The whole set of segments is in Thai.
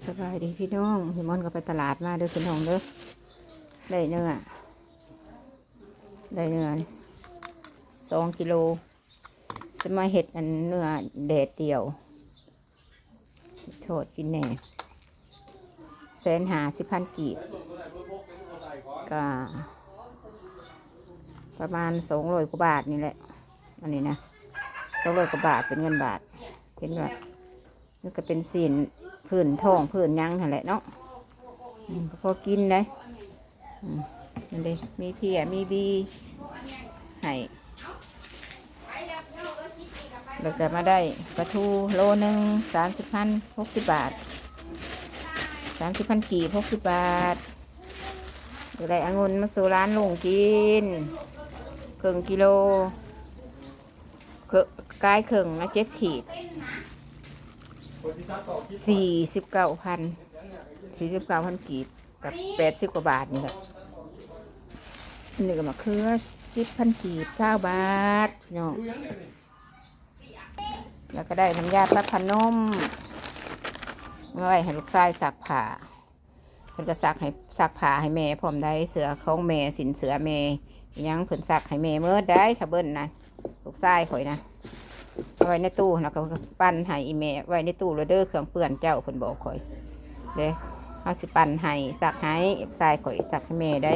สบายดีพี่น้องพี่มอนก็ไปตลาดมาเด้อพี่น้องเด้อได้เนื้อได้เนื้อสองกิโลสมาเห็ดอันเนื้อแดดเดียวโทษกินแหน่แสนหาสิบพันกีบก็ประมาณสองร้อยกว่าบาทนี่แหละอันนี้นะสองร้อยกว่าบาทเป็นเงินบาทเป็นแบบนี่ก็เป็นสิน พื้นท้องพื้นยังนั่นแหละเนาะพอกินได้มนั่นเลยมีเพียมีบีให้แล้วก็มาได้ปลาทูโลหนึ่งสามสิบพันหกสิบบาทสามสิบพันกีบหกสิบบาทเดี๋ยวได้องุ่นมาสู่ร้านลุงกินเครึ่งกิโลเคกายครึ่งนะเจ็ดขีด สี่สิบเก้าพันสี่สิบเก้าพันกีบกับแปดสิบกว่าบาทนี่แหละอันนี้ก็มาคือสิบพันกีบเศร้าบาทพี่น้องแล้วก็ได้น้ำยาปลาพนมเมื่อไหร่ให้ลูกชายสักผ้าเพิ่นก็สักให้สักผ้าให้แม่พร้อมได้เสือของแม่สินเสือแม่ยังเพิ่นสักให้แม่เมื่อได้ถ้าเบิ้ลนะลูกชายข่อยนะ ไว้ในตู้แล้วก็ปั้นให้อีเมไว้ในตู้แล้วเด้อเครื่องเปื้อนเจ้าเพิ่นบอกข่อยเด้เอาสิปั้นให้สักให้ใส่ข่อยสักให้แม่ได้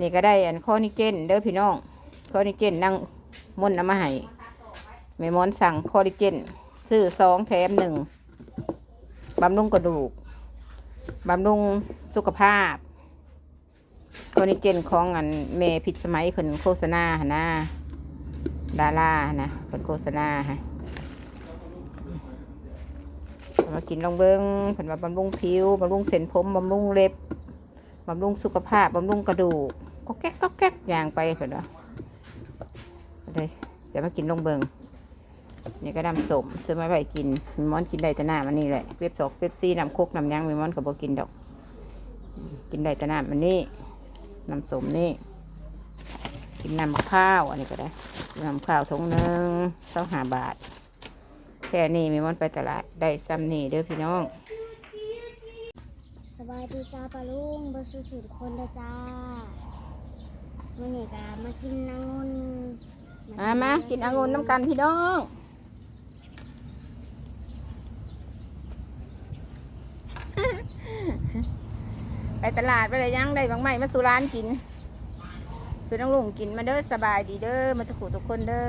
นี่ก็ได้อันข้อนิเจนเด้อพี่น้องข้อนิเจนนั่งมุ่นน้ำมาให้แม่มอนสั่งข้อนิเจนซื้อสองแถมหนึ่งบำรุงกระดูกบำรุงสุขภาพข้อนิเจนของอันเมผิดสมัยเพิ่นโฆษณาหนนะ ดารานะเป็นโฆษณาฮะมากินลองเบิ้งผลว่าบำรุงผิวบำรุงเส้นผมบำรุงเล็บบำรุงสุขภาพบำรุงกระดูกก็แก๊กก็แก๊กอย่างไปผลว่าได้เสียมากินลองเบิ้งนี่ก็ดำสมซื้อมาไว้กินมีมอนกินได้แต่น้ำมันนี่แหละเว็บสอกเว็บซี่น้ำโคกน้ำยังมีมอนก็บอกินดอก กินได้แต่น้ำมันนี่น้ำสมนี่ กินน้ำมะพร้าวอันนี้ก็ได้น้ำข้าวถุงหนึ่งเท่าหาบาท แค่นี้มีมันไปตลาดได้ซ้ำนี่เด้อพี่น้องสบายดีจ้าปาลุงบสุสุดคนเด้อจ้าเมื่อนี้ก็มากินนางุนมามากินองุ่นน้ำกันพี่น้องไปตลาดไปเลยยังได้บางไม่มาสู่ร้านกิน ซื้อน้องลุงกินมาเด้อสบายดีเด้อมาทุกคนทุกคนเด้อ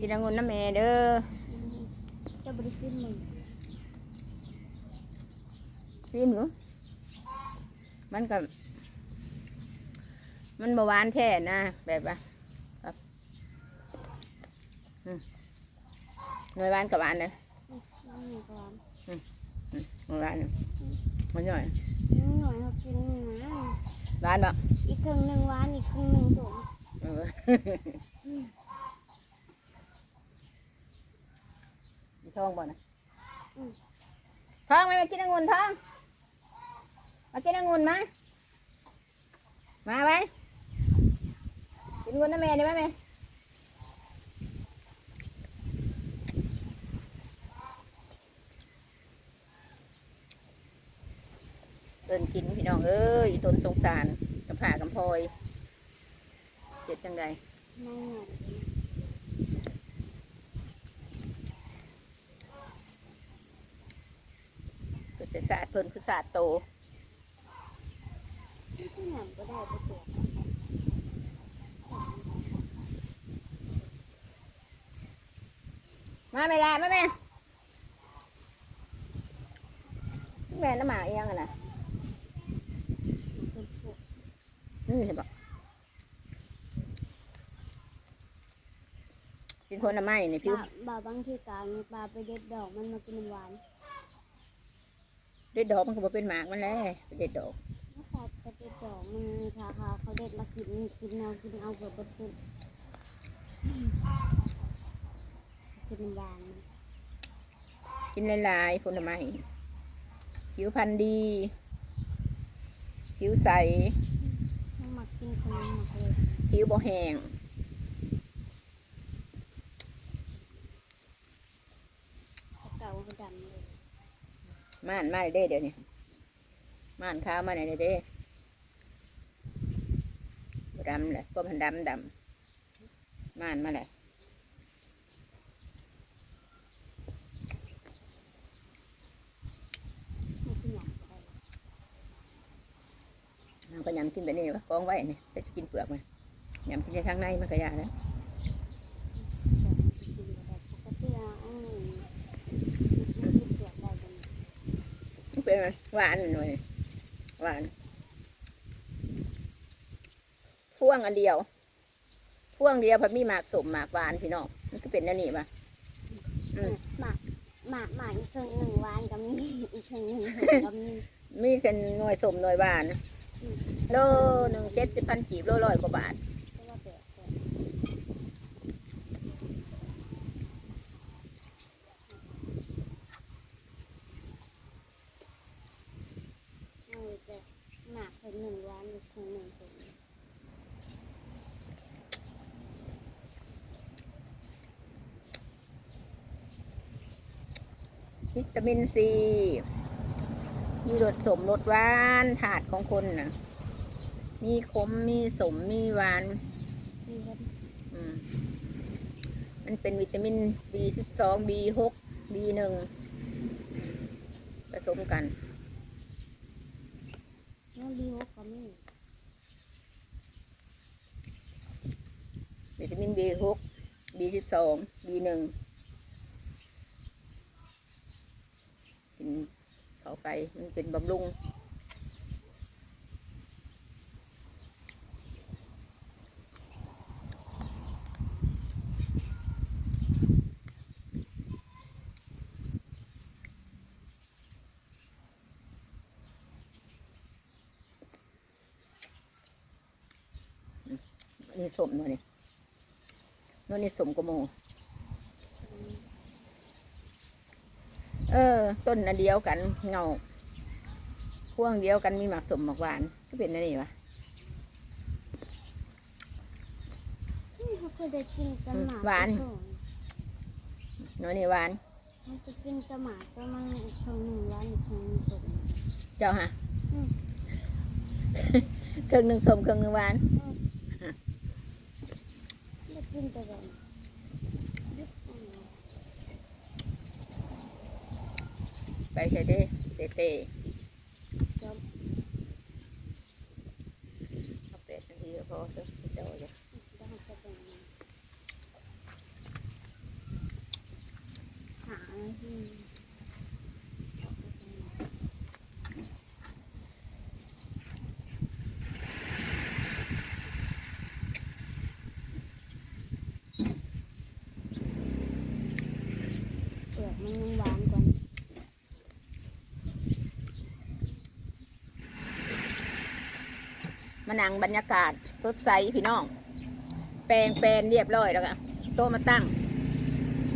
กินองุ่นน้ำแม่เด้อเจ้าบริสิทธิ์มึงซิมอยู่มันก็มันบหวานแท้นะแบบว่าครับอืมหน่วยหวานกับหวานเลย น้ำหนึ่งก่อนหน่วยหวานมันย่อยน้ำหน่อยเขากินนะหวานบ่อีกครึ่งหนึ่งหวานอีกครึ่งหนึ่งสมเออมีทองบ่นะทองไหมมากินองุ่นทองมากินองุ่นมามาไหมกินองุ่นนะแม่ได้ไหมแม่ เดินกินพี่น้องเอ้ยตนสงสารกับผ่ากับพลอยเจ็ดจังไดนางหน่อยคือจะสาดเพิ่นคือสาดโตที่หนก็ได้ไปตัวมาไม่ลามาแม่แม่น้ำหมาเอียงอะนะ เป็นพวก นี่เห็นปะกินคนละไม้นี่ผิวบาบาบางทีการปลาไปเด็ดดอกมันมากินน้ำหวานเด็ดดอกมันก็บ่เป็นหมากมันแหล้วเด็ดดอกถ้าขาดไปเด็ดดอกมันชาคาเขาเด็ดมากินกินเอากินเอาเกือบบดตุนกินน้ำหวานมันกินหลายๆผลไม้ผิวพรรณดี ผิวใสต้องมา กินคนนี้หมดเลยผิวบ่แห้งเก่าก็ดำเลยม่านมาเด้เดี๋ยวนี้ม่านข้าวมาไหนเด้บ่ดำเลยพวกมันดำดำม่านมาเลย ไม่ขึ้นหลังไป เราก็ยำกินแบบนี้วะกองไว้นี่ไปกินเปลือกมันยำกินในทางในมันก็ยาแล้วกินแบบปกติอะอืมมันกินเปลือกได้กันมันเป็นไงหวานหน่อยหวานพ่วงอันเดียวพ่วงเดียวพัดมีหมากสมหมากหวานพี่น้องมันก็เป็นแนวนี้ปะอืมหมากหมากหมากอีกครึ่งหนึ่งหวานก็มีอีกครึ่งหนึ่งก็มีมีกันหน่วยสมหน่วยหวานอืม โลหนึ่งเจ็ดสิบพันกีบโลร้อยกว่าบาทน่าแปลกแปลกเอาอีกแล้วหมากครึ่งหนึ่งวานหนึ่งหนึ่งเป็นวิตามินซี มีรสสมรสหวานถาดของคนนะมีขมมีสมมีหวานมีเห็ดอืมมันเป็นวิตามิน B12 B6 B1 ผสมกันน้องดีฮกก็มีวิตามิน B6 B12 B1 กินเข้า ไป มันเป็นบำรุงนี่สมหน่อยนี่นวนี่สมกว่ามู เออ ต้นอันเดียวกันเงาพวงเดียวกันมีหมากสมหมากหวานก็เป็นอะไรวะนี่เขาเคยได้กินแตะหมากหวานตัวน้อยนี่หวานมันจะกินแตะหมากตัวมันอีกครึ่งหนึ่งหวานอีกครึ่งหนึ่งสดเจ้าฮะอืมเครื่องหนึ่งสมเครื่องหนึ่งหวานได้กินแต่แบบยึดเอา ไป ใช่เด้เตเต้จบเอาเป็ดนาทีก็พอเถอะเจ้าจะจะให้จะเป็นหาที่เปลือกมันยังหวานกว่า มานั่งบรรยากาศสดใสพี่น้อง แปลงแปลนเรียบร้อยแล้วก็โต๊ะมาตั้ง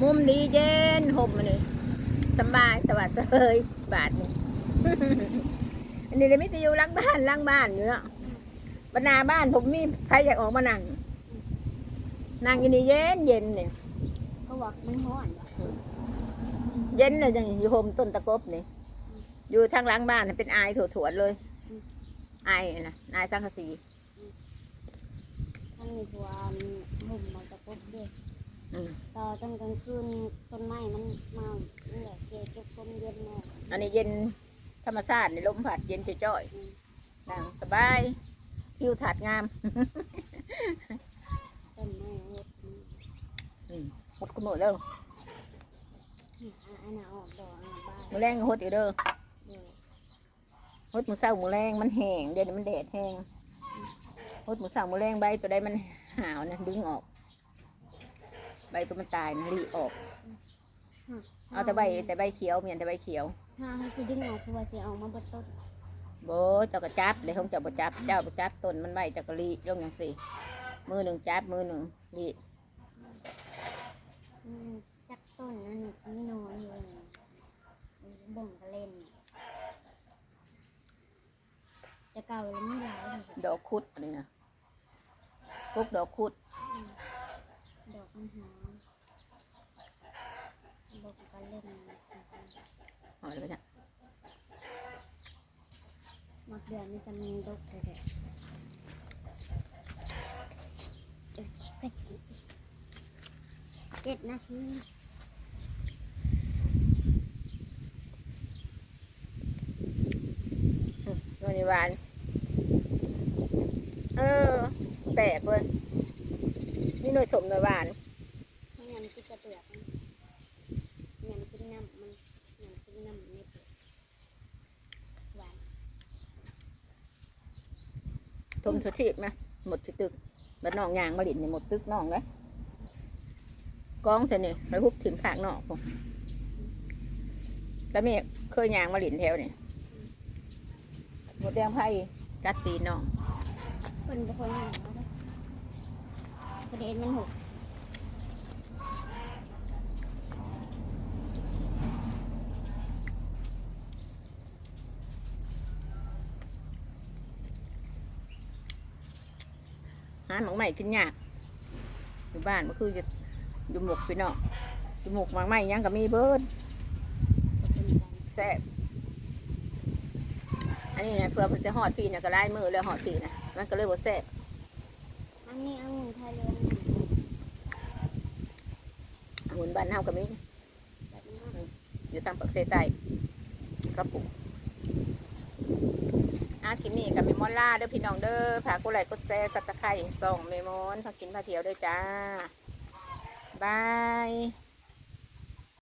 มุมดีเย็นห่มมาเลยสำบายสวัสดิ์เฮ้ยบาทนี่อันนี้เลยมิตรอยู่หล้างบ้านหล้างบ้านอยู่เนาะบรรณาบ้านผมมีใครอยากออกมานั่งนั่งอยู่นี่เย็นเย็นเนี่ยเขาบอกมันห้อนว่ะเย็นเลยจังอยู่โฮมต้นตะกบนี่อยู่ทางหล้างบ้านน่ะเป็นอายถั่วๆเลย อายนะอายสังกะสีทั้งมีตัวหุ่มมันตะกุบด้วยอืมต่อตอนกลางคืนต้นไม้มันมานี่แหละเกเก็บความเย็นเนาะอันนี้เย็นธรรมชาติในลมพัดเย็นจ้อยๆนั่งสบายผิวถัดงามต้นไม้เฮ็ดนี่อืมหดกุมดเด้ออะอันน่ะออกดอกอะบ้าน มือแรงก็หดอยู่เด้อเด้อ หดมือเศร้ามือแรงมันแห้งเดี๋ยวนี้มันแดดแห้งหดมือเศร้ามือแรงใบตัวใดมันหาวนะดึงออก ใบตัวมันตายนะรีออก เอาแต่ใบแต่ใบเขียวเมียนแต่ใบเขียวถ้าให้สิดึงออกคือว่าสิเอามาเบดต้นโบเจ้าก็จับเลยของเจ้าบ่จับ เจ้าบ่จับต้นมันไว้เจ้าก็รีลงอย่างสี่ มือหนึ่งจับมือหนึ่งรีอืมจักต้นนั่นนี่สิมีนอนอยู่เลยบ่งก็เล่นน่ะ แต่เก่าแล้วมีหลายอยู่ดอกคุดอันนี้นะกุ๊กดอกคุด ดอกมันหอมบ่งก็เล่นเอาเลยเนี่ยมันจะมีดกเลยเด้อเจ็ดชิบกะจิเจ็ดนาทีนวลหวาน เออ แปลกเว้ยนี่หน่วยสมหน่วยหวานไม่งั้นมันกินกระเบือกมันงั้นกินน้ำมันงั้นกินน้ำไม่เปื่อยหวานทมทุทีบไหมหมดสิตึกแล้วน้องยางมาหลินนี่หมดตึกน้องเลยกองเสนี่ไปฮุบถิ่มผากนอกผมแล้วมีเคยยางมาหลินแถวนี่หมดแดงไผ่กัดตีนน้องคนบางคนอย่างนั้น ประเด็นมันหกหาหมองใหม่กินยากอยู่บ้านก็คืออยู่อยู่หมกพี่น้องอยู่หมกหมางใหม่ยังก็มีเบิร์ดเป็นแซ่บอันนี้นะเพื่อมันจะหอดปีนะก็ไล่มือแล้วหอดปีนะมันก็เลยบ่แซ่บ อันนี้เอาเงินไทะเลยหมุนบ้านเฮาก็มีแบบนี้อยู่ตามปักเซใต้กระปุกอาคิมี่กับเมมอนล่าเด้อพี่น้องเด้อผากกดไลค์กดแซ่สับตะไคร่ส่งเมมอนพากินพาเที่ยวเด้อจ้าบาย